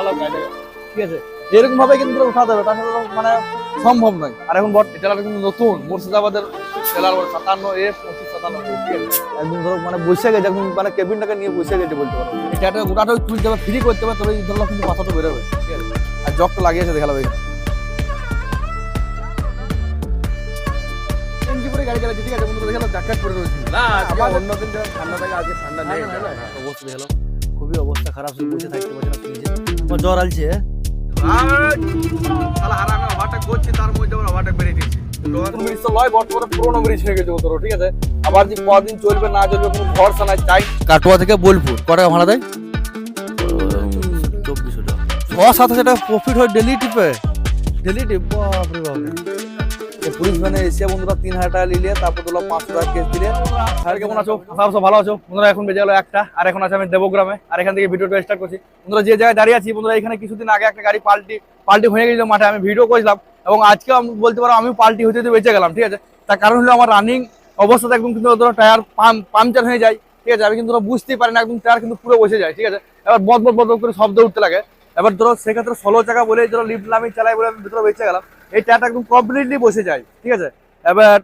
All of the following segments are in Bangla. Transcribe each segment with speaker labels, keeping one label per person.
Speaker 1: উঠালাম ঠিক আছে? এরকম ভাবে কিন্তু তোরা উঠাতে হবে তাছাড়া তো মানে সম্ভব নয়। আর এখন বট কিন্তু নতুন। মুর্শিদাবাদের টেলার সাতান্ন এ পঁচিশ সাতান্ন একদম ধরো মানে বসে গেছে এখন মানে কেবিনটাকে নিয়ে বসে গেছে বলতে পারো। এটা গোটাটা তুলতে হবে ফ্রি করতে হবে তবে ধরো কিন্তু মাথাটা বেরোবে ঠিক আছে? আর জগটা লাগিয়েছে দেখালাম এখানে। এমজি করে গাড়ি চালাচ্ছি ঠিক আছে? পরে রয়েছে।
Speaker 2: না অন্যদিন ঠান্ডা থাকে আজকে ঠান্ডা নেই।
Speaker 1: না, না, না, অবস্থা দেখল খুবই অবস্থা খারাপ বসে থাকতে পারছে না জ্বর আলছে
Speaker 2: আবার ওভারটেক বেরিয়ে দিয়েছি।
Speaker 1: নতুন ব্রিজ তো লয় বর্তমানে পুরোনো ব্রিজ হয়ে গেছে ঠিক আছে? আবার যে কদিন চলবে না চলবে কোনো ভরসা নাই চাই কাটোয়া থেকে বোলপুর ক টাকা ভাড়া দেয়? চব্বিশশো টাকা। ছ টাকা প্রফিট হয় ডেলি টিপে ডেলি টিপ বাপরে বাপ। পুলিশ ভ্যানে এসে বন্ধুরা তিন হাজার টাকা নিলে তারপর তোলা পাঁচশো টাকা কেস দিলে। স্যার, কেমন আছো? সব ভালো আছো? বন্ধুরা, এখন বেজে গেলো একটা, আর এখন আছে আমি দেবগ্রামে, আর এখান থেকে ভিডিওটা স্টার্ট করছি। বন্ধুরা, যে জায়গায় দাঁড়িয়ে আছি, বন্ধুরা, এখানে কিছুদিন আগে একটা গাড়ি পাল্টি পাল্টি হয়ে গেছিল মাঠে, আমি ভিডিও করেছিলাম, এবং আজকে আমি বলতে পারো আমি পাল্টি হতে হতে বেঁচে গেলাম, ঠিক আছে? তার কারণ হলো আমার রানিং অবস্থাতে একদম কিন্তু ধরো টায়ার পাংচার হয়ে যায়, ঠিক আছে? আমি কিন্তু ধরো বুঝতেই পারি না, একদম টায়ার কিন্তু পুরো বসে যায়, ঠিক আছে? এবার বদ বদ বদ করে শব্দ উঠতে লাগে। এবার ধরো সেক্ষেত্রে ষোলো চাকা বলে ধরো লিফট আমি চালাই বলে আমি ভিতরে বেঁচে গেলাম। এই টায়ারটা একদম কমপ্লিটলি বসে যায়, ঠিক আছে? এবার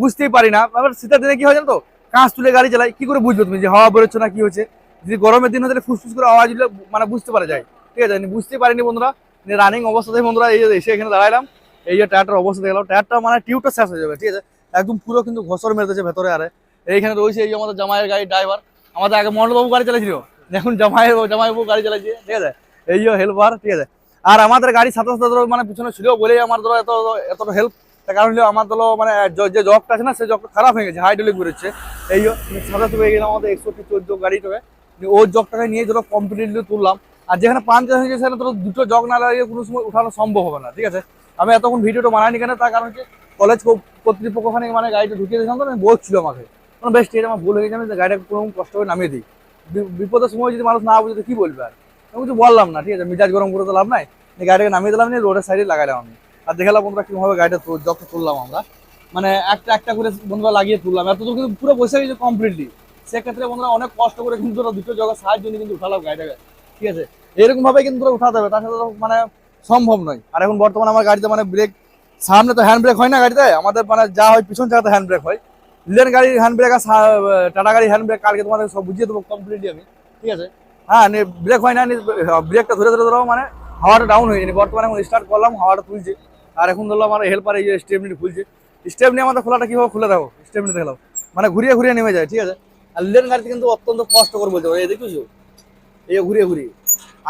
Speaker 1: বুঝতেই পারি না, এবার শীতের দিনে কি হয় জানো তো কাঁচ তুলে গাড়ি চালাই, কি করে বুঝবে তুমি যে হাওয়া বেরোচ্ছে না কি হচ্ছে? যদি গরমের দিন হলে ফুসফুস করে আওয়াজ দিলে মানে বুঝতে পারা যায়, ঠিক আছে? বুঝতে পারিনি বন্ধুরা রানিং অবস্থাতে বন্ধুরা এই এসে এখানে দাঁড়াইলাম, এই যে টায়ারটার অবস্থা দেখলাম, টায়ারটা মানে টিউবটা শেষ হয়ে যাবে, ঠিক আছে? একদম পুরো কিন্তু ঘষর মেরেছে ভেতরে আরে। এইখানে রয়েছে এই আমাদের জামাইয়ের গাড়ি ড্রাইভার আমাদের আগে মন্ডলবাবু গাড়ি চালাচ্ছিল এখন জামাইয়ের জামাইবাবু গাড়ি চালাচ্ছে ঠিক আছে? এই হেল্পার ঠিক আছে? আর আমাদের গাড়ি সাথে সাথে ধরো মানে পিছনে ছিল বলেই আমার ধরো এত এত হেল্প তার কারণ হলো আমার ধরো মানে যে জগটা আছে না সেই জগটা খারাপ হয়ে গেছে হাইড্রোলিক বেরোচ্ছে। এই সাথে সাথে হয়ে গেলাম আমাদের একষট্টি, চোদ্দ গাড়িটাকে ওই জগটাকে নিয়ে ধরো কমপ্লিটলি তুললাম। আর যেখানে পাঞ্চার হয়ে গেছে সেখানে ধরো দুটো জগ না লাগিয়ে কোনো সময় উঠানো সম্ভব হবে না, ঠিক আছে? আমি এতক্ষণ ভিডিওটা বানাইনি কেন? তার কারণ কি কলেজ কর্তৃপক্ষ ওখানে মানে গাড়িটা ঢুকিয়ে দিয়েছিলাম তো আমি বলছিল আমাকে। মানে বেশ, ঠিক আছে, আমার ভুল হয়ে গেছে, আমি গাড়িটা কোনো কষ্ট করে নামিয়ে দিই। বিপদের সময় যদি মানুষ না বুঝে, তো কি বলবে আর? আমি কিছু বললাম না, ঠিক আছে? মিজাজ গরম করে তো লাভ নাই। গাড়িটাকে নামিয়ে দিলাম, নিয়ে রোডের সাইডে লাগাইলাম আমি। আর দেখালাম বন্ধুরা কীভাবে গাড়িটা যখন তুললাম আমরা। মানে একটা একটা করে বন্ধুরা লাগিয়ে তুললাম। এত তো কিন্তু পুরো বসে গেছে কমপ্লিটলি সেক্ষেত্রে বন্ধুরা অনেক কষ্ট করে কিন্তু দুটো জায়গা সাহায্য নিয়ে কিন্তু উঠালাম গাড়িটাকে, ঠিক আছে? এরকম ভাবে কিন্তু উঠাতে হবে তাছাড়া তো মানে সম্ভব নয়। আর এখন বর্তমানে আমার গাড়িতে মানে ব্রেক সামনে তো হ্যান্ড ব্রেক হয় না গাড়িতে? আমাদের মানে যা হয়, পিছন চাকাতে হ্যান্ড ব্রেক হয়। লিলেন গাড়ির হ্যান্ড ব্রেক আর টাটা গাড়ির হ্যান্ড ব্রেক কালকে তোমাদের সব বুঝিয়ে দেবো কমপ্লিটলি আমি, ঠিক আছে? হ্যাঁ ব্রেক হয় না ব্রেকটা ধরে ধরে, ধরো মানে হাওয়াটা ডাউন হয়ে যায়নি। বর্তমানে এখন স্টার্ট করলাম, হাওয়াটা তুলছে। আর এখন ধরলাম আমার হেল্পার এই যে স্টেপনি খুলছে। স্টেপনি আমাদের খোলাটা কীভাবে খুলে দেখো স্টেপনি দেখলাম। মানে ঘুরিয়ে ঘুরিয়ে নেমে যায়, ঠিক আছে? আর লেন গাড়িতে কিন্তু অত্যন্ত কষ্ট করে বলতে পারো এই দেখেছ? এই ঘুরিয়ে ঘুরিয়ে।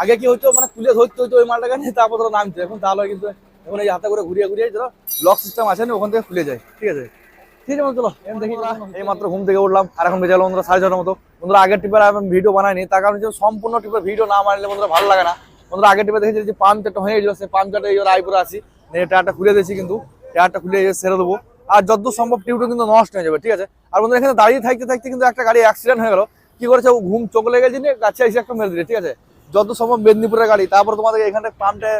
Speaker 1: আগে কি হতো মানে তুলে ধরতে হতো ওই মালটাকে নিয়ে, তারপর ধরো নামছে। এখন তাহলে কিন্তু এখন এই হাতে করে ঘুরিয়ে ঘুরিয়ে ধরো লক সিস্টেম আছে না, ওখান থেকে খুলে যায়, ঠিক আছে? ঠিক আছে চলো দেখি এই মাত্র ঘুম থেকে উঠলাম। আর এখন বেজে গেলো বন্ধুরা সাড়ে ছটার মতো। বন্ধুরা, আগের টিপের আমি ভিডিও বানাইনি, তার কারণ সম্পূর্ণ টিপের ভিডিও না বানাইলে বন্ধুরা ভালো লাগে না। বন্ধুরা, আগের টিপে দেখেছি যে পাম্পটা হয়ে গেছিল সেই পাম্পটা এই আইপুরে আসি টায়ারটা খুলে দিয়েছি কিন্তু, টায়ারটা খুলে যে দেবো। আর যতদূর সম্ভব টিউটা কিন্তু নষ্ট হয়ে যাবে, ঠিক আছে? আর বন্ধুরা, এখানে দাঁড়িয়ে থাকতে থাকতে কিন্তু একটা গাড়ি অ্যাক্সিডেন্ট হয়ে গেল। কি করেছে? ও ঘুম চোখ লেগে নিয়ে গাছে এসে একটা মেরে দিলে, ঠিক আছে? যত সম্ভব মেদিনীপুরের গাড়ি, তারপর তোমাদের এখানে পাম্পটা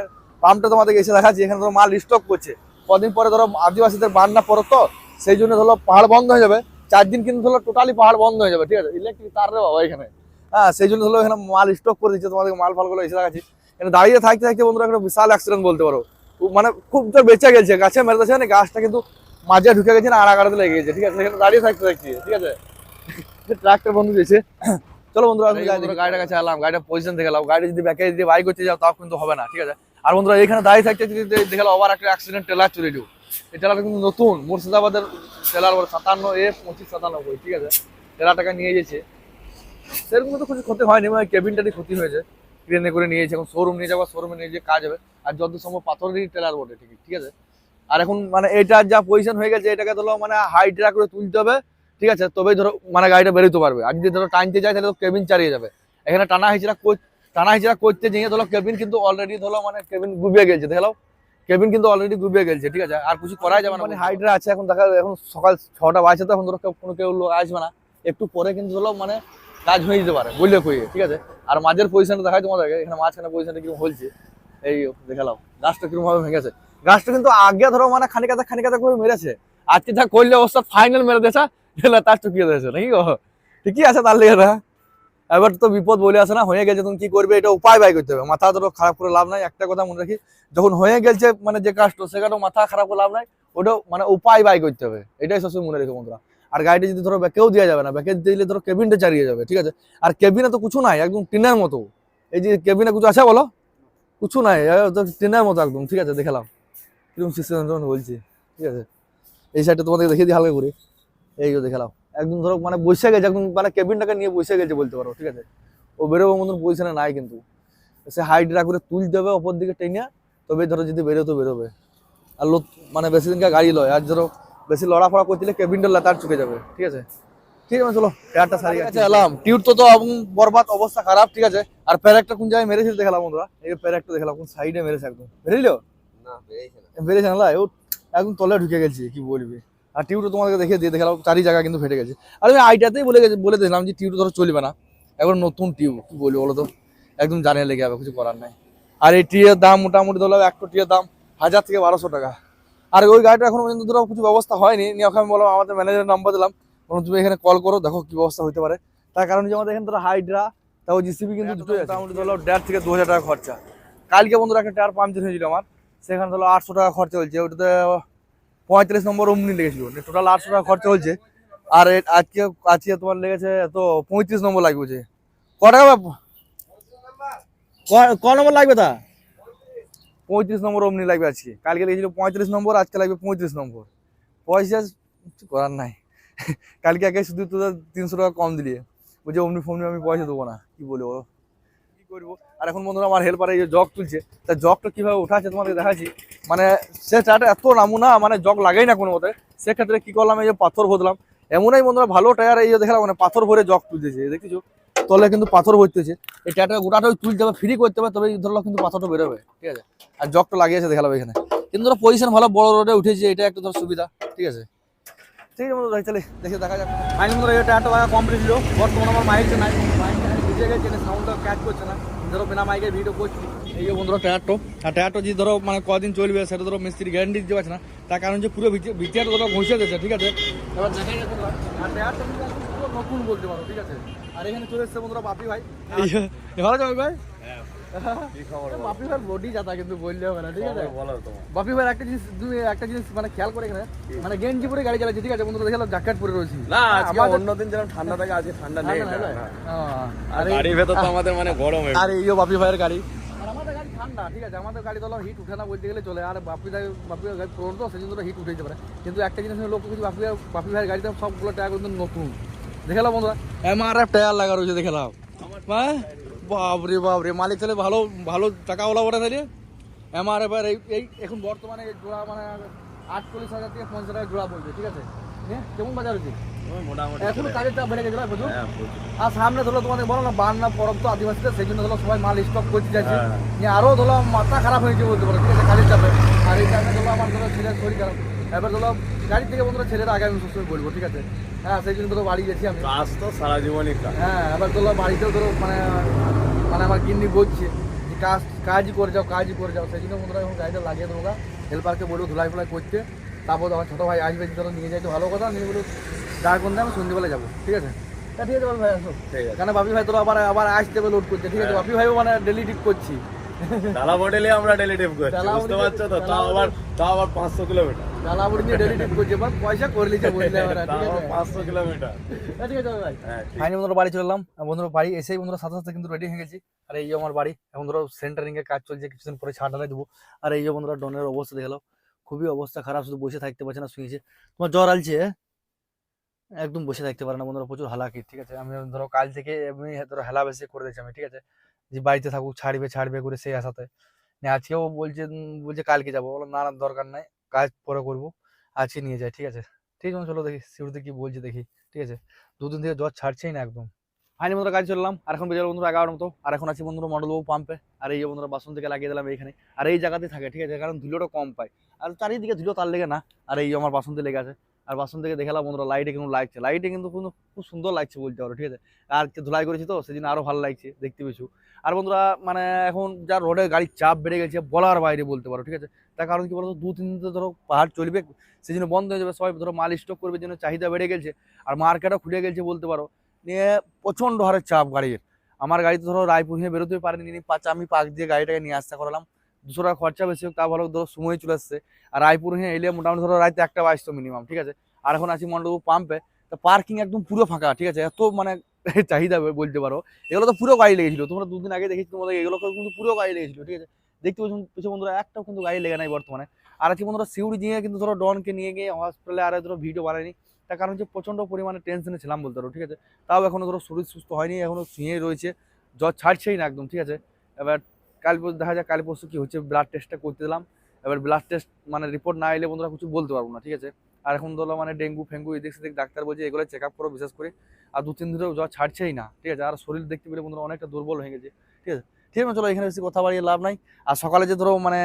Speaker 1: পাম্পটা তোমাদের এসে দেখাচ্ছি, এখানে ধরো মাল স্টক করছে। কদিন পরে ধরো আদিবাসীদের বান্না পড়ো তো, সেই জন্য ধরো পাহাড় বন্ধ হয়ে যাবে। চার দিন কিন্তু ধরো টোটালি পাহাড় বন্ধ হয়ে যাবে, ঠিক আছে? ইলেকট্রিক তার রে বাবা এখানে। হ্যাঁ সেই জন্য ধরো এখানে মাল স্টক করে দিচ্ছে তোমাদের মাল ফালগুলো এসে দেখাচ্ছি। এখানে দাঁড়িয়ে থাকতে থাকতে বন্ধুরা একটা বিশাল অ্যাক্সিডেন্ট বলতে পারো। মানে খুব তো বেঁচে গেছে, গাছে মেরে দিচ্ছে না গাছটা কিন্তু মাঝে ঢুকে গেছে, না আড়াগাড়াতে লেগে গেছে, ঠিক আছে? এখানে দাঁড়িয়ে থাকতে থাকছি ঠিক আছে? ট্রাকটা বন্ধু দিয়েছে। চলো বন্ধুরা গাড়িটা কাছে এলাম গাড়িটা পজিশন থেকে এলাম। গাড়ি যদি ব্যাকে যদি বাইক করতে যাও, তাও কিন্তু হবে না, ঠিক আছে? আর বন্ধুরা, এখানে দাঁড়িয়ে থাকতে থাকতে দেখাল আবার একটা অ্যাক্সিডেন্ট টেলার চলে দিও এই কিন্তু নতুন, মুর্শিদাবাদের টেলার বলে সাতান্ন, এ পঁচিশ সাতানব্বই, ঠিক আছে? টেলারটাকে নিয়ে গেছে সেরকম তো কিছু ক্ষতি হয়নি মানে কেবিনটারই ক্ষতি হয়েছে। ট্রেনে করে নিয়ে গেছে এখন শোরুম নিয়ে যাব শোরুমে নিয়ে যে কাজ হবে। আর যত সম্ভব পাথরেরই টেলার বটে ঠিক ঠিক আছে? আর এখন মানে এটার যা পজিশন হয়ে গেছে, এটাকে ধরো মানে হাই ট্রাক করে তুলতে হবে, ঠিক আছে? তবেই ধরো মানে গাড়িটা বেরোতে পারবে। আর যদি ধরো টানতে যায়, তাহলে তো কেবিন চালিয়ে যাবে। এখানে টানা হিচড়া টানা হিচড়া করতে গিয়ে ধরো কেবিন কিন্তু অলরেডি ধরো মানে কেবিন ডুবিয়ে গেছে দেখলাও কেবিন কিন্তু অলরেডি ডুবে গেছে ঠিক আছে? আর কিছু করাই যাবে না মানে হাইটরা আছে এখন দেখা এখন সকাল ছটা বাজছে তো এখন ধরো কোনো কেউ লোক আসবে না। একটু পরে কিন্তু ধরো মানে কাজ হয়ে যেতে পারে বললে কইয়ে ঠিক আছে? আর মাঝের পজিশনটা দেখাই তোমাদেরকে এখানে মাঝখানে পজিশনটা কীরকম হয়েছে। এই দেখালাম। গাছটা কীরকম ভাবে ভেঙেছে। গাছটা কিন্তু আগে ধরো মানে খানিকাতে খানিকাতে করে মেরেছে। আজকে যা করলে অবস্থা ফাইনাল মেরে দিয়েছে তার চুকিয়ে দিয়েছে নাকি ঠিকই আছে তার লেগে এবার তো বিপদ বলে আসে না, হয়ে গেছে তুমি কি করবে, এটা উপায় বাই করতে হবে। মাথা ধরো খারাপ করে লাভ নাই, একটা কথা মনে রাখি, যখন হয়ে গেছে মানে যে কাজটা সেখানে মাথা খারাপ করে লাভ নাই ওটা মানে উপায় বাই করতে হবে, এটাই সবসময় মনে রেখো বন্ধুরা। আর গাড়িটা যদি ধরো ব্যাকেও দেওয়া যাবে না ব্যাকে দিলে ধরো কেবিনটা চালিয়ে যাবে, ঠিক আছে? আর কেবিনে তো কিছু নাই, একদম টিনের মতো। এই যে কেবিনে কিছু আছে বলো? কিছু নাই টিনের মতো একদম, ঠিক আছে, দেখালাম। কীরকম সিস্টেম বলছি, ঠিক আছে? এই সাইডটা তোমাদের দেখিয়ে দিই হালকা করে। এই যে দেখালাম। একদম ধরো মানে বসে গেছে একদম মানে কেবিনটাকে নিয়ে বসে গেছে বলতে পারো ঠিক আছে? ও বেরোবো মতন পজিশনে নাই কিন্তু। সে হাইট রা করে তুলতে হবে ওপর দিকে টেনে তবে ধরো যদি বেরো তো বেরোবে। আর লোক মানে বেশি দিনকার গাড়ি লয় আর ধরো বেশি লড়াফড়া করতে দিলে কেবিনটা লাতার চুকে যাবে ঠিক আছে? ঠিক আছে চলো টায়ারটা সারি আছে এলাম টিউট তো তো বরবাদ অবস্থা খারাপ ঠিক আছে? আর প্যারেকটা কোন জায়গায় মেরেছিল দেখালাম বন্ধুরা? এই প্যারেকটা দেখালাম কোন সাইডে মেরেছে একদম। বেরিয়েছিল
Speaker 2: না বেরিয়েছে না।
Speaker 1: বেড়েছে না ও একদম তলে ঢুকে গেছি কি বলবি? আর টিউটো তোমাদেরকে দেখে দিয়ে দেখালাম চারি জায়গা কিন্তু ফেটে গেছে। আর আমি আইটাতেই বলে গেছি বলে দিলাম যে টিউটো ধরো চলবে না। এখন নতুন টিউব কি বলবি বলো তো? একদম জানিয়ে লেগে যাবে কিছু করার নাই। আর এই টিয়ের দাম মোটামুটি ধরো একটা টিয়ের দাম হাজার থেকে বারোশো টাকা। আর ওই গাড়িটা এখনও পর্যন্ত ধরো কিছু ব্যবস্থা হয়নি। নিয়ে ওখানে আমি বললাম আমাদের ম্যানেজারের নাম্বার দিলাম। বললাম তুমি এখানে কল করো দেখো কি ব্যবস্থা হতে পারে। তার কারণ যে আমাদের এখানে ধরো হাইড্রা তাও জিসিবি কিন্তু দুটোই মোটামুটি ধরো দেড় থেকে দু হাজার টাকা খরচা। কালকে বন্ধুরা একটা টায়ার পাঞ্চার হয়েছিল আমার। সেখানে ধরো আটশো টাকা খরচা হয়েছে। ওটাতে পঁয়ত্রিশ নম্বর অমনি লেগেছিল। টোটাল আটশো টাকা খরচা হয়েছে। আর আজকে আজকে তোমার লেগেছে তো পঁয়ত্রিশ নম্বর লাগবে যে। ক টাকা ক- নম্বর লাগবে তা? পঁয়ত্রিশ নম্বর অমনি লাগবে আজকে। কালকে লেগেছিল পঁয়ত্রিশ নম্বর আজকে লাগবে পঁয়ত্রিশ নম্বর। পয়সা কিছু করার নাই। কালকে একে শুধু তো তিনশো টাকা কম দিলি। বলছে অমনি ফমনি আমি পয়সা দেবো না। কি বলব? করব। আর এখন বন্ধুরা আমার হেল্পার এই যে জগ তুলছে, তা জগটা কীভাবে উঠাচ্ছে তোমাদের দেখাচ্ছি। মানে সে চাটা এত নামুনা মানে জগ লাগেই না কোনো মতে। সেক্ষেত্রে কি করলাম, এই যে পাথর ভরলাম এমনই বন্ধুরা ভালো টায়ার এই যে দেখালাম মানে পাথর ভরে জগ তুলতেছে দেখতেছো তলে কিন্তু পাথর ভরতেছে। এই টায়ারটা গোটাটা তুলতে হবে ফ্রি করতে হবে তবে ধরলাম কিন্তু পাথরটা বেরোবে, ঠিক আছে? আর জগটা লাগিয়েছে, দেখালাম এখানে। কিন্তু ধরো পজিশন ভালো, বড় রোডে উঠেছে, এটা একটা ধর সুবিধা, ঠিক আছে? ঠিক আছে বন্ধুরা চলে দেখে দেখা যাক। ফাইন বন্ধুরা, এই টায়ারটা লাগা কমপ্লিট ছিল বর্তমানে আমার মাইক নাই। মাইকটা বুঝে সাউন্ডটা ক্যাচ করছে না। ধরো বিনা মাইকে ভিডিও করছি। এই যে বন্ধুরা টায়ারটা আর টায়ারটো যে ধরো মানে কদিন চলবে সেটা ধরো মিস্ত্রি গ্যারান্টি দিতে পারছে না। তার কারণ যে পুরো ভিটিয়ারটা ধরো ঘষে দিয়েছে ঠিক আছে? এবার দেখা যাচ্ছে আর টায়ারটা পুরো নতুন বলতে পারো ঠিক আছে? আর এখানে চলে এসছে বন্ধুরা বাপি ভাই। ভালো যাবে ভাই? বাপি ভাই বডি কিন্তু বললে হবে না ঠিক আছে? বাপি ভাই একটা জিনিস তুমি একটা জিনিস মানে খেয়াল করে এখানে মানে গেঞ্জি পরে গাড়ি চালাচ্ছে ঠিক আছে? বন্ধুরা দেখালাম জ্যাকেট পরে রয়েছি।
Speaker 2: না আজকে
Speaker 1: আমাদের-
Speaker 2: অন্যদিন যেরকম ঠান্ডা থাকে আজকে ঠান্ডা নেই না।
Speaker 1: হ্যাঁ।
Speaker 2: আর
Speaker 1: আরে
Speaker 2: গাড়ির ভেতর তো আমাদের মানে গরম
Speaker 1: আর এই বাপি ভাইয়ের গাড়ি। আমাদের গাড়ি ঠান্ডা ঠিক আছে? আমাদের গাড়ি হিট উঠে না বলতে গেলে চলে। আর বাপি ভাই বাপি ভাইয়ের গাড়ি পুরনো তো সেই জন্য হিট উঠে যেতে পারে। কিন্তু একটা জিনিস লোক কিছু বাপি বাপি ভাইয়ের গাড়িতে সবগুলো টায়ার কিন্তু নতুন। দেখালাম বন্ধুরা এমআরএফ টায়ার লাগা রয়েছে দেখালাম হ্যাঁ? বাপরে বাপরে। মালিক তাহলে ভালো ভালো টাকাওয়ালা বটে তাহলে। এমআরএফ এর এই এই এখন বর্তমানে জোড়া মানে আটচল্লিশ হাজার থেকে পঞ্চাশ টাকা জোড়া বলছে ঠিক আছে? হ্যাঁ কেমন বাজার হচ্ছে
Speaker 2: মোটামুটি
Speaker 1: এখন কাজের চাপ বেড়ে গেছে না প্রচুর?
Speaker 2: হ্যাঁ, প্রচুর।
Speaker 1: আর সামনে ধরো তোমাদের বলো না বান্না পরব তো আদিবাসীদের সেই জন্য ধরো সবাই মাল স্টক করতে যাচ্ছে।
Speaker 2: হ্যাঁ।
Speaker 1: নিয়ে ধরো মাথা খারাপ হয়েছে বলতে পারো ঠিক আছে? কাজের চাপে। আর এই টাইমে ধরো আমার ধরো ছেলের শরীর খারাপ। এবার ধরো গাড়ি থেকে বন্ধুরা ছেলের আগে আমি সবসময় বলব ঠিক আছে? হ্যাঁ সেই জন্য ধরো বাড়ি গেছি আমি।
Speaker 2: কাজ তো সারা জীবনই
Speaker 1: হ্যাঁ এবার ধরো বাড়িতেও ধরো মানে মানে আমার গিন্নি বলছে যে কাজ কাজই করে যাও কাজই করে যাও। সেই জন্য বন্ধুরা এখন গাড়িটা লাগিয়ে দেবো গা। হেল্পারকে বলব ধুলাই ফুলাই করতে। তারপর আমার ছোটো ভাই আসবে ধরো নিয়ে যাই তো ভালো কথা। নিয়ে বলব যা করতে আমি সন্ধ্যেবেলা যাব। ঠিক আছে? তা ঠিক আছে বল ভাই আসো।
Speaker 2: ঠিক আছে।
Speaker 1: কেন বাপি ভাই তোরা আবার আবার আসতে হবে লোড করছে। ঠিক আছে বাপি ভাইও মানে ডেলি ঠিক করছি।
Speaker 2: ডালা বটেলে আমরা ডেলি টিপ করছি বুঝতে পারছ তো? তাও আবার তাও আবার পাঁচশো কিলোমিটার।
Speaker 1: গালাবুড়ি নিয়ে ডেলি ঠিক করছে বাট পয়সা করে
Speaker 2: আবার
Speaker 1: আছে?
Speaker 2: পাঁচশো কিলোমিটার।
Speaker 1: হ্যাঁ, ঠিক আছে ভাই।
Speaker 2: হ্যাঁ
Speaker 1: ফাইনালি বন্ধুরা বাড়ি চলে এলাম। বন্ধুরা বাড়ি এসেই বন্ধুরা সাথে সাথে কিন্তু রেডি হয়ে গেছি। আর এই আমার বাড়ি এখন ধরো সেন্টারিং এর কাজ চলছে কিছুদিন পরে ছাড় দেবো। আর এই বন্ধুরা ডনের অবস্থা দেখল খুবই অবস্থা খারাপ শুধু বসে থাকতে পারছে না শুয়েছে। তোমার জ্বর আলছে? একদম বসে থাকতে পারে না বন্ধুরা প্রচুর হালাকি ঠিক আছে? আমি ধরো কাল থেকে এমনি ধরো হেলা বেশি করে দিয়েছি আমি ঠিক আছে? যে বাড়িতে থাকুক ছাড়বে ছাড়বে করে সেই আশাতে। নিয়ে আজকেও বলছে বলছে কালকে যাব। না দরকার নাই। কাজ পরে করব, আজকে নিয়ে যাই, ঠিক আছে? ঠিক আছে, চলো দেখি শুরুতে কি বলছে দেখি, ঠিক আছে? দুদিন থেকে জ্বর ছাড়ছেই না একদম। ফাইনালি বন্ধুরা কাজ চললাম, আর এখন বেজার বন্ধুরা এগারোর মতো, আর এখন আছি বন্ধুরা মডেলবাবু পাম্পে আর এই বন্ধুরা বাসন থেকে লাগিয়ে দিলাম এইখানে, আর এই জায়গাতে থাকে, ঠিক আছে? কারণ ধুলোটা কম পায়। আর চারিদিকে ধুলো তার লেগে না, আর এই আমার বাসন লেগে আছে। আর বাসন থেকে দেখালাম বন্ধুরা লাইটে কিন্তু লাগছে। লাইটে কিন্তু কিন্তু খুব সুন্দর লাগছে বলতে পারো, ঠিক আছে? আর কে ধুলাই করেছি তো সেদিন আরও ভালো লাগছে দেখতে পেয়েছু। আর বন্ধুরা মানে এখন যা রোডে গাড়ির চাপ বেড়ে গেছে বলার বাইরে বলতে পারো, ঠিক আছে? তার কারণ কি বলতো দু তিন দিন ধরো পাহাড় চলবে সেই জন্য বন্ধ হয়ে যাবে, সবাই ধরো মাল স্টক করবে জন্য চাহিদা বেড়ে গেছে আর মার্কেটও খুলে গেছে বলতে পারো। নিয়ে প্রচণ্ড হারে চাপ গাড়ির। আমার গাড়িতে ধরো রায়পুর হয়ে বেরোতে পারেনি নিয়ে পাঁচ আমি পাক দিয়ে গাড়িটাকে নিয়ে আসতে করালাম। দুশো টাকা খরচা বেশি হোক, তা ভালো ধরো সময় চলে আসছে। আর রায়পুর হ্যাঁ এলে মোটামুটি ধরো রাইতে একটা বাইশতো মিনিমাম ঠিক আছে? আর এখন আছি মন্ডপ পাম্পে তো পার্কিং একদম পুরো ফাঁকা, ঠিক আছে? এত মানে চাহিদা বলতে পারো। এগুলো তো পুরো গাড়ি লেগেছিল। তোমরা দুদিন আগে দেখেছি তোমাদের, এগুলো কিন্তু পুরো গাড়ি লেগেছিল, ঠিক আছে? দেখতে পাচ্ছ পিছু বন্ধুরা, একটাও কিন্তু গাড়ি লেগে নাই বর্তমানে। আর আজকে বন্ধুরা সিউড়ি দিয়ে কিন্তু ধরো ডনকে নিয়ে গিয়ে হসপিটালে আর ধরো ভিডিও বানায়নি। তার কারণ হচ্ছে প্রচণ্ড পরিমাণে টেনশনে ছিলাম বলতে পারো, ঠিক আছে? তাও এখনও ধরো শরীর সুস্থ হয়নি, এখনও শুয়েই রয়েছে। জ্বর ছাড়ছেই না একদম, ঠিক আছে? এবার কাল দেখা যায় কাল পরশু কি হচ্ছে ব্লাড টেস্টটা করতে দিলাম। এবার ব্লাড টেস্ট মানে রিপোর্ট না এলে বন্ধুরা কিছু বলতে পারব না, ঠিক আছে? আর এখন ধরো মানে ডেঙ্গু, ফেঙ্গু, এদিক সেদিক ডাক্তার বলছে, এগুলো চেক আপ করো বিশেষ করে। আর দু তিন দিনেও জ্বর ছাড়ছেই না, ঠিক আছে? আর শরীর দেখতে পেলে বন্ধুরা অনেকটা দুর্বল হয়ে গেছে, ঠিক আছে? ঠিক আছে, চলো এখানে বেশি কথা বাড়িয়ে লাভ নাই। আর সকালে যে ধরো মানে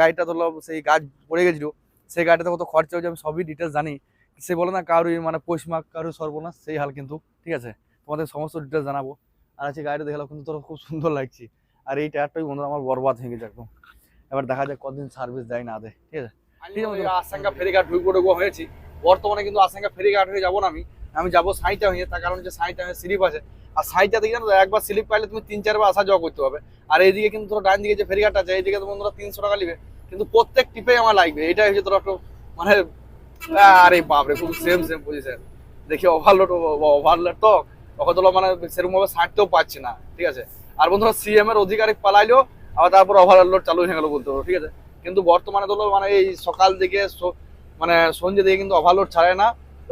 Speaker 1: গাড়িটা ধরো সেই গাছ পড়ে গেছিল, সেই গাড়িটাতে কত খরচা হয়েছে আমি সবই ডিটেলস জানি। সে বলে না কারোর মানে পৌষমাক কারোর সর্বনাশ, সেই হাল কিন্তু, ঠিক আছে? তোমাদের সমস্ত ডিটেলস জানাব। আর আছে গাড়িটা দেখলাম কিন্তু তোর খুব সুন্দর লাগছে। আর এই টায়ারটাই বন্ধুরা আমার বরবাদ হয়ে গেছে এবার দেখা যাক কদিন সার্ভিস দেয় না দেয়, ঠিক আছে? আসাঙ্গা ফেরিঘাট ঢুকবো ঢুকবো হয়েছি। বর্তমানে কিন্তু আসাঙ্গা ফেরিঘাট হয়ে যাব না আমি। আমি যাব সাইটা হয়ে, তার কারণ হচ্ছে সাইটা হয়ে স্লিপ আছে। আর সাইটা থেকে জানো একবার স্লিপ পাইলে তুমি তিন, চারবার আসা যাওয়া করতে হবে। আর এইদিকে কিন্তু তোর ডান দিকে যে ফেরিঘাট আছে, এইদিকে তো বন্ধুরা তিনশো টাকা নিবে। কিন্তু প্রত্যেক টিপে আমার লাগবে। এটাই হচ্ছে তোর একটু মানে আরে বাপরে, খুব সেম সেম পজিশন দেখি ওভারলোড ওভারলোড তো ওকে তো মানে সেরকম ভাবে ছাড়তেও পারছি না, ঠিক আছে? আর বন্ধুরা সিএম এর অধিকারিক পালাইলো, আবার তারপর ওভারলোড চালু হয়ে গেল বলতে পারো ঠিক আছে? কিন্তু বর্তমানে তো মানে এই সকাল দিকে মানে সন্ধ্যে দিকে কিন্তু ওভারলোড ছাড়ে না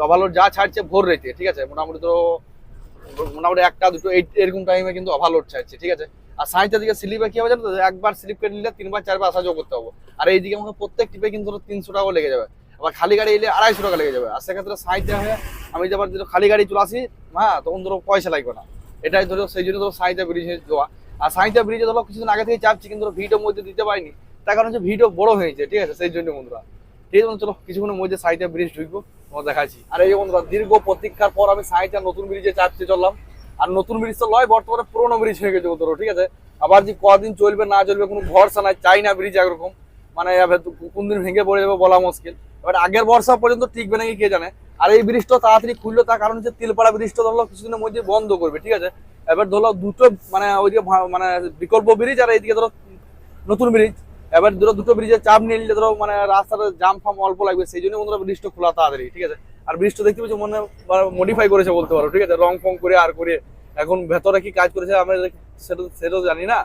Speaker 1: ওভারলোড যা ছাড়ছে ভোর রেতে ঠিক আছে? মোটামুটি তো মোটামুটি একটা, দুটো, এই, এরকম টাইমে কিন্তু ওভারলোড ছাড়ছে, ঠিক আছে? আর সাঁইটার দিকে স্লিপে কি হবে জানো তো? একবার স্লিপ কেটে নিলে তিনবার, চারবার আসা যোগ করতে হবে। আর এইদিকে আমাকে প্রত্যেক টিপে কিন্তু তিনশো টাকাও লেগে যাবে। আবার খালি গাড়ি এলে আড়াইশো টাকা লেগে যাবে। আর সেক্ষেত্রে সাইডে হয়ে আমি যে আবার যদি খালি গাড়ি চলে আসি হ্যাঁ তখন ধরো পয়সা লাগবে না। এটাই ধরো, সেই জন্য ধরো সাইডে ব্রিজে দেওয়া আর সাইডে ব্রিজে ধরো কিছুদিন আগে থেকে চাপছি, কিন্তু ভিডিও মধ্যে দিতে পারিনি। তার কারণ হচ্ছে ভিডিও বড় হয়েছে, ঠিক আছে? সেই জন্য বন্ধুরা। ঠিক আছে, চলো, কিছুক্ষণের মধ্যে সাইডে ব্রিজ ঢুকবো তোমার দেখাচ্ছি। আর এই বন্ধুরা, দীর্ঘ প্রতীক্ষার পর আমি সাইডে নতুন ব্রিজে চাপতে চললাম। আর নতুন ব্রিজ তো লয়, বর্তমানে পুরোনো ব্রিজ হয়ে গেছে ধরো ঠিক আছে? আবার যে কদিন চলবে না চলবে কোনো ভরসা নাই, চাই না ব্রিজ একরকম। মানে কোন দিন ভেঙে পড়ে যাবে বলা মুশকিল। এবার আগের বর্ষা পর্যন্ত টিকবে নাকি কে জানে? আর এই ব্রিজটা তাড়াতাড়ি খুললো তার কারণ হচ্ছে তিলপাড়া ব্রিজটা ধরলো, কিছুদিনের মধ্যে বন্ধ করবে, ঠিক আছে? এবার ধরো দুটো মানে ওইদিকে মানে বিকল্প ব্রিজ আর এইদিকে ধরো নতুন ব্রিজ এবার ধরো দুটো ব্রিজের চাপ নিয়ে নিলে ধরো মানে রাস্তার জাম ফাম অল্প লাগবে, সেই জন্য বন্ধুরা ব্রিজটা খোলা তাড়াতাড়ি, ঠিক আছে? আর ব্রিজটা দেখতে পাচ্ছি মনে মডিফাই করেছে বলতে পারো, ঠিক আছে? রং ফং করে আর করে। এখন ভেতরে কি কাজ করেছে আমরা সেটা সেটাও জানি না।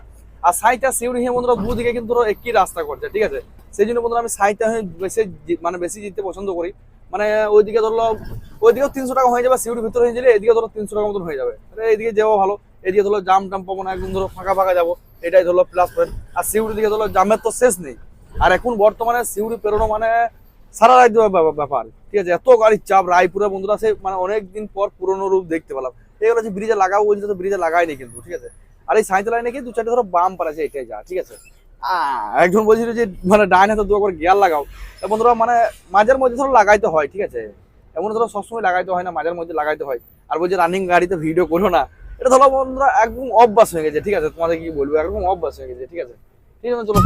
Speaker 1: আর সাইটা সিউড়ি হয়ে বন্ধুরা দুদিকে কিন্তু ধরো একই রাস্তা করছে, ঠিক আছে? সেই জন্য বন্ধুরা আমি সাইটা বেশি মানে বেশি যেতে পছন্দ করি। মানে ওইদিকে ধরলো ওইদিকেও তিনশো টাকা হয়ে যাবে সিউড়ির ভিতরে হয়ে গেলে এদিকে ধরো তিনশো টাকা মতন হয়ে যাবে। এইদিকে যাওয়া ভালো, এদিকে ধরো জাম টাম পাবো না, একদম ধরো ফাঁকা ফাঁকা যাব, এটাই ধরলো প্লাস পয়েন্ট আর সিউড়ির দিকে ধরো জামের তো শেষ নেই। আর এখন বর্তমানে সিউড়ি পেরোনো মানে সারা রাজ্য ব্যাপার- ঠিক আছে? এত গাড়ির চাপ, রায়পুরে বন্ধুরা সে মানে অনেকদিন পর পুরনো রূপ দেখতে পেলাম। এগুলো যে ব্রিজে লাগাবো বলছে, তো ব্রিজে লাগাইনি কিন্তু, ঠিক আছে? আর এই সাইন্স লাইনে কি দু চারটে ধরো বাম পারা যায় এটাই যা ঠিক আছে? আহ, একজন বলছিল যে মানে ডাইন হাতে দু করে গিয়ার লাগাও। এবং ধরো মানে মাঝের মধ্যে ধরো লাগাইতে হয় ঠিক আছে? এমন ধরো সবসময় লাগাইতে হয় না মাঝের মধ্যে লাগাইতে হয়। আর বলছে রানিং গাড়িতে ভিডিও করো না। এটা ধরো বন্ধুরা একদম অভ্যাস হয়ে গেছে ঠিক আছে? তোমাদের কি বলব? একদম অভ্যাস হয়ে গেছে ঠিক আছে? ঠিক আছে চলো।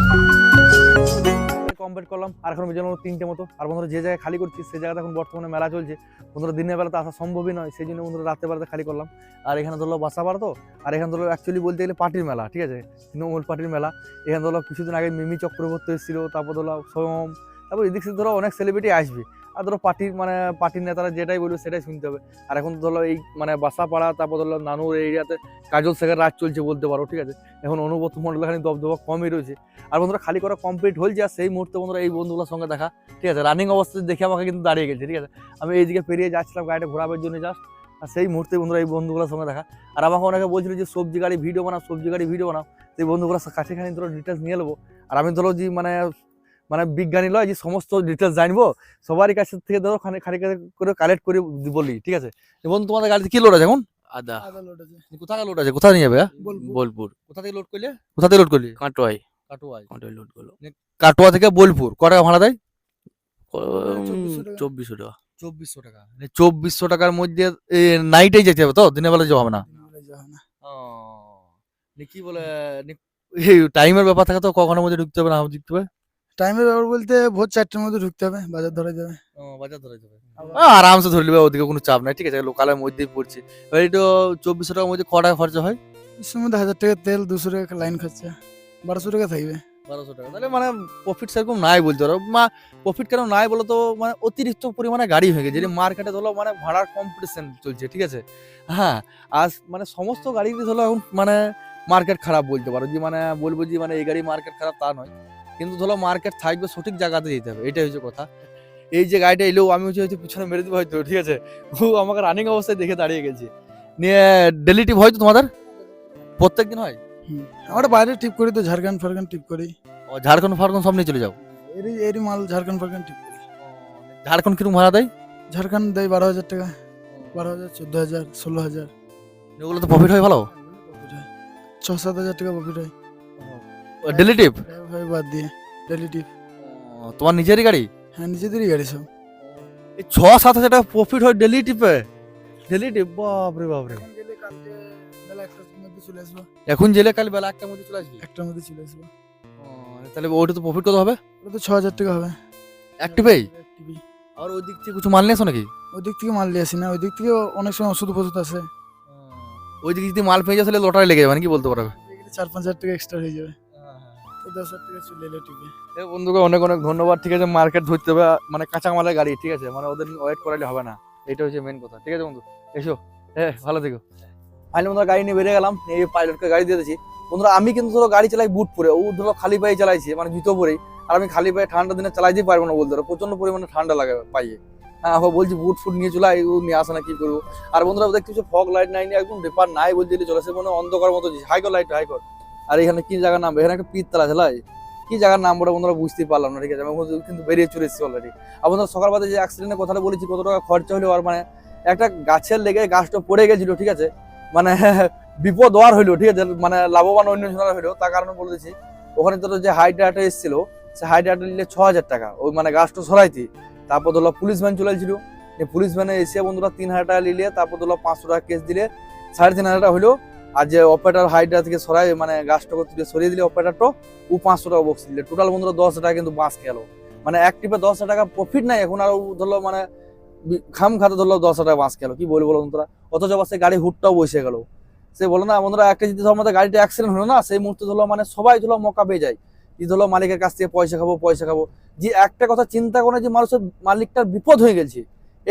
Speaker 1: কমপ্লিট করলাম। আর এখন বিজন তিনটে মতো। আর বন্ধুরা, যে জায়গায় খালি করছি সেই জায়গাটা এখন বর্তমানে মেলা চলছে। বন্ধুরা, দিনের বেলাতে আসা সম্ভবই নয়, সেই জন্য বন্ধুরা রাতের বেলাতে খালি করলাম। আর এখানে ধরলো বাসা তো, আর এখানে ধরলো অ্যাকচুয়ালি বলতে গেলে পার্টির মেলা, ঠিক আছে? তৃণমূল পার্টির মেলা। এখানে ধরো কিছুদিন আগে মিমি চক্রবর্তী এসেছিল, তারপর ধরো সোম, তারপর এদিক থেকে ধরো অনেক সেলিব্রিটি আসবে। আর ধরো পার্টির মানে পার্টির নেতারা যেটাই বলবে সেটাই শুনতে হবে। আর এখন ধরো এই মানে বাসাপাড়া, তারপর ধরো নানুর এরিয়াতে কাজল শেখের রাজ চলছে বলতে পারো, ঠিক আছে? এখন অনুব্রত মন্ডল খানি দবদবা কমই রয়েছে। আর বন্ধুরা খালি করা কমপ্লিট হয়েছে, আর সেই মুহূর্তে বন্ধুরা এই বন্ধুগুলোর সঙ্গে দেখা, ঠিক আছে? রানিং অবস্থায় দেখে আমাকে কিন্তু দাঁড়িয়ে গেছে, ঠিক আছে? আমি এইদিকে পেরিয়ে যাচ্ছিলাম গাড়িটা ঘোরাবার জন্য জাস্ট আর সেই মুহূর্তে বন্ধুরা এই বন্ধুগুলোর সঙ্গে দেখা। আর আমাকে অনেকে বলছিল যে, সবজি গাড়ি ভিডিও বানাও, সবজি গাড়ি ভিডিও বানাও। সেই বন্ধুগুলোর কাছে খানি ধরো ডিটেলস নিয়ে নেব। আর আমি ধরো যে মানে মানে বিজ্ঞানী লয় যে সমস্ত ডিটেলস জানব সবারই কাছ থেকে ধরো খানি খানি করে কালেক্ট করে বলি ঠিক আছে? এবং তোমাদের গাড়িতে কি লোড আছে এখন?
Speaker 3: আদা।
Speaker 1: কোথায় লোড আছে। কোথায় নিয়ে যাবে হ্যাঁ?
Speaker 3: বোলপুর।
Speaker 1: কোথা থেকে লোড করলে? কোথা থেকে লোড করলি?
Speaker 3: কাটোয়াই
Speaker 1: কাটোয়া
Speaker 3: কাটোয়াই লোড করল।
Speaker 1: কাটোয়া থেকে বোলপুর ক টাকা ভাড়া দেয়
Speaker 3: চব্বিশশো টাকা।
Speaker 1: চব্বিশশো টাকা। চব্বিশশো টাকার মধ্যে নাইটেই যেতে হবে তো? দিনের বেলা যাওয়া হবে না? ও, নি কি বলে টাইমের ব্যাপার থাকে তো কখনো মধ্যে ঢুকতে হবে না ঢুকতে হবে?
Speaker 3: টাইমের ব্যাপার বলতে ভোর চারটের মধ্যে ঢুকতে হবে বাজার ধরা যাবে।
Speaker 1: ও, বাজার ধরে যাবে। আরামসে ধরে নেবে ওদিকে কোনো চাপ নাই ঠিক আছে? লোকালের মধ্যেই পড়ছে। এবার একটু চব্বিশশো টাকার মধ্যে ক টাকা খরচা হয়?
Speaker 3: মধ্যে হাজার টাকা তেল দুশো টাকা লাইন খরচা। বারোশো টাকা থাকবে।
Speaker 1: বারোশো টাকা। তাহলে মানে প্রফিট সেরকম নাই বলতে পারো। মা প্রফিট কেন নাই বলো তো? মানে অতিরিক্ত পরিমাণে গাড়ি হয়ে গেছে। মার্কেটে ধরো মানে ভাড়ার কম্পিটিশন চলছে ঠিক আছে? হ্যাঁ আর মানে সমস্ত গাড়ি ধরো এখন মানে মার্কেট খারাপ বলতে পারো। যে মানে বলব যে মানে এই গাড়ি মার্কেট খারাপ তা নয়। কিন্তু ধরো মার্কেট থাকবে সঠিক জায়গাতে যেতে হবে এটাই হচ্ছে কথা। এই যে গাড়িটা এলেও আমি হচ্ছে হয়তো পিছনে মেরে দেবো হয়তো ঠিক আছে? ও আমাকে রানিং অবস্থায় দেখে দাঁড়িয়ে গেছে। নিয়ে ডেলি টিপ হয় তো তোমাদের? প্রত্যেক দিন হয়
Speaker 3: আমরা বাইরে টিপ করি তো ঝাড়খণ্ড ফারখণ্ড টিপ করি।
Speaker 1: ও, ঝাড়খণ্ড ফাড়খণ্ড সব নিয়ে চলে যাও?
Speaker 3: এরই এরই মাল ঝাড়খণ্ড ফারখণ্ড টিপ করি।
Speaker 1: ঝাড়খণ্ড কীরকম ভাড়া দেয়?
Speaker 3: ঝাড়খণ্ড দেয় বারো হাজার টাকা। বারো হাজার চোদ্দ হাজার ষোলো হাজার।
Speaker 1: ওগুলো তো প্রফিট হয় ভালো?
Speaker 3: ছ সাত হাজার টাকা প্রফিট হয়।
Speaker 1: টিপ
Speaker 3: ড্রাইভার বাদ দিয়ে ডেলি টিপ
Speaker 1: তোমার নিজেরই গাড়ি?
Speaker 3: হ্যাঁ নিজেদেরই গাড়ি সব।
Speaker 1: এই ছ সাত হাজার টাকা প্রফিট হয় ডেলি টিপে ডেলি টিপ বাপরে বাপরে।
Speaker 3: এখন
Speaker 1: জেলে কাল বেলা একটার মধ্যে চলে আসবি?
Speaker 3: একটার মধ্যে চলে আসব।
Speaker 1: তাহলে ওইটা তো প্রফিট কত হবে?
Speaker 3: ওটা তো ছ হাজার টাকা হবে।
Speaker 1: অ্যাক্টিভেই
Speaker 3: টিভি
Speaker 1: আর ওই দিক থেকে কিছু মাল নিয়ে আসো নাকি?
Speaker 3: ওই দিক থেকে মাল নিয়ে আসি না ওই দিক থেকে অনেক সময় ওষুধ ফষুধ আছে।
Speaker 1: ওই দিকে যদি মাল পেয়ে যাস তাহলে লটারি লেগে যাবে নাকি বলতে পারবে
Speaker 3: চার পাঁচ হাজার টাকা এক্সট্রা হয়ে যাবে।
Speaker 1: বন্ধুকে অনেক অনেক ধন্যবাদ। ঠিক আছে, মার্কেট ধরতে হবে মানে কাঁচা মালের গাড়ি, ঠিক আছে? মানে ওদের ওয়েট করালে হবে না। এটা হচ্ছে মেন কথা, ঠিক আছে বন্ধু? এসো। হ্যাঁ ভালো থেকো। ফাইনালি বন্ধুরা গাড়ি নিয়ে বেরিয়ে গেলাম, এই পাইলটকে গাড়ি দিয়ে দিয়েছি। বন্ধুরা, আমি কিন্তু ধরো গাড়ি চালাই বুট পরে ও ধরো খালি পায়ে চালাইছে মানে জুতো পরেই আর আমি খালি পায়ে ঠান্ডা দিনে চালাইতেই পারব না বলতে পারো প্রচণ্ড পরিমাণে ঠান্ডা লাগে পাইয়ে হ্যাঁ বলছি বুট ফুট নিয়ে চলে ও নিয়ে আসে না, কি করব? আর বন্ধুরা দেখতে ফগ লাইট নাই, একদম ব্যাপার নাই গেলে চলে আসে মানে অন্ধকার মতো হাইকর লাইট হাইকো আর এখানে কি জায়গার নাম? এখানে একটা পিতলা লাই। কি জায়গার নাম বলে বন্ধুরা বুঝতেই পারলাম না, ঠিক আছে? আমি কিন্তু বেরিয়ে চলে অলরেডি আর বন্ধুরা সকালবেলা যে অ্যাক্সিডেন্টের কথাটা বলেছি, কত টাকা খরচা হলো আর মানে একটা গাছের লেগে গাছটা পড়ে গেছিল, ঠিক আছে? মানে বিপদ হওয়ার হইল, ঠিক আছে? মানে লাভবান অন্য জনের হইল, তার কারণে বলেছি ওখানে তো যে হাইড্রাটা এসেছিল, সে হাইড্রাটা নিলে ছ হাজার টাকা। ওই মানে গাছটা সরাইতে তারপর ধরো পুলিশ ভ্যান চলে এসেছিল। পুলিশ ভ্যানে এসে বন্ধুরা তিন হাজার টাকা নিলে, তারপর ধরো পাঁচশো টাকা কেস দিলে, সাড়ে তিন হাজার টাকা হইল আর যে অপারেটার হাইড্রা থেকে সরাই মানে গাছটাকে তুলে সরিয়ে দিলে অপারেটারটা ও পাঁচশো টাকা বক্স দিলে। টোটাল বন্ধুরা দশ টাকা কিন্তু বাঁচ গেল। মানে এক টিপে দশ টাকা প্রফিট নাই, এখন আর ধরলো মানে খাম খাতে ধরলো দশ টাকা বাঁচ গেল। কি বলব বলো বন্ধুরা অথচ আবার সে গাড়ি হুটটাও বসে গেল। সে বলো না, বন্ধুরা, একটা যদি ধরো আমাদের গাড়িটা অ্যাক্সিডেন্ট হলো না, সেই মুহূর্তে ধরলো মানে সবাই ধরলো মকা পেয়ে যায়। যে ধরলো মালিকের কাছ থেকে পয়সা খাব পয়সা খাব। যে একটা কথা চিন্তা করে যে মানুষের মালিকটার বিপদ হয়ে গেছে।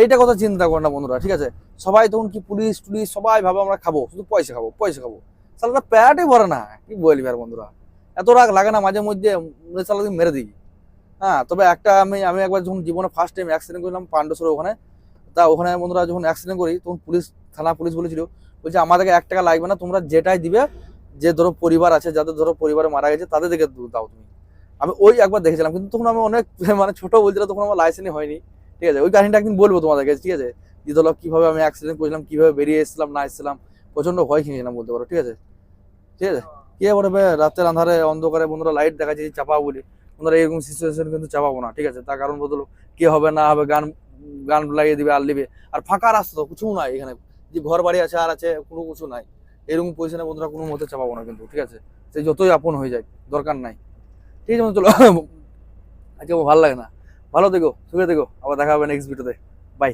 Speaker 1: এইটা কথা চিন্তা করে না বন্ধুরা, ঠিক আছে? সবাই তখন কি পুলিশ টুলিশ সবাই ভাবে আমরা খাব, শুধু পয়সা খাব পয়সা খাব। সালাটা প্যাটে ভরে না, কি বলবি আর বন্ধুরা? এত রাগ লাগে না মাঝে মধ্যে সালা মেরে দিই হ্যাঁ তবে একটা আমি আমি একবার যখন জীবনে ফার্স্ট টাইম অ্যাক্সিডেন্ট করলাম পাণ্ডসর ওখানে, তা ওখানে বন্ধুরা যখন অ্যাক্সিডেন্ট করি, তখন পুলিশ, থানা পুলিশ বলেছিল, বলছে আমাদেরকে এক টাকা লাগবে না, তোমরা যেটাই দিবে, যে ধরো পরিবার আছে, যাদের ধরো পরিবারে মারা গেছে, তাদের দিকে দাও তুমি। আমি ওই একবার দেখেছিলাম, কিন্তু তখন আমি অনেক মানে ছোট বলছিলাম তখন আমার লাইসেন্সই হয়নি। ঠিক আছে? ওই কাহিনীটা একদিন বলব তোমাদেরকে ঠিক আছে? ধরো কীভাবে আমি অ্যাক্সিডেন্ট করেছিলাম, কীভাবে বেরিয়ে এসেছিলাম, না এসেছিলাম প্রচণ্ড ভয় খেয়েছিলাম বলতে পারো, ঠিক আছে? ঠিক আছে? কে বলবে? রাতের আন্ধারে অন্ধকারে বন্ধুরা লাইট দেখা যায় চাপাবো বলি। বন্ধুরা এরকম সিচুয়েশন কিন্তু চাপাবো না, ঠিক আছে? তার কারণ বদল কি হবে, না হবে, গান গান লাগিয়ে দিবে, আর লিবে আর ফাঁকা রাস্তা তো, কিছু নাই এখানে। যে ঘর বাড়ি আছে, আর আছে, কোনো কিছু নাই। এরকম পজিশনে বন্ধুরা কোনো মতে চাপাবো না কিন্তু, ঠিক আছে? সে যতই আপন হয়ে যায় দরকার নাই। ঠিক আছে চলো। আজকে ভালো লাগে না। ভালো থেকো সুখে থেকো। আবার দেখা হবে নেক্সট ভিডিওতে বাই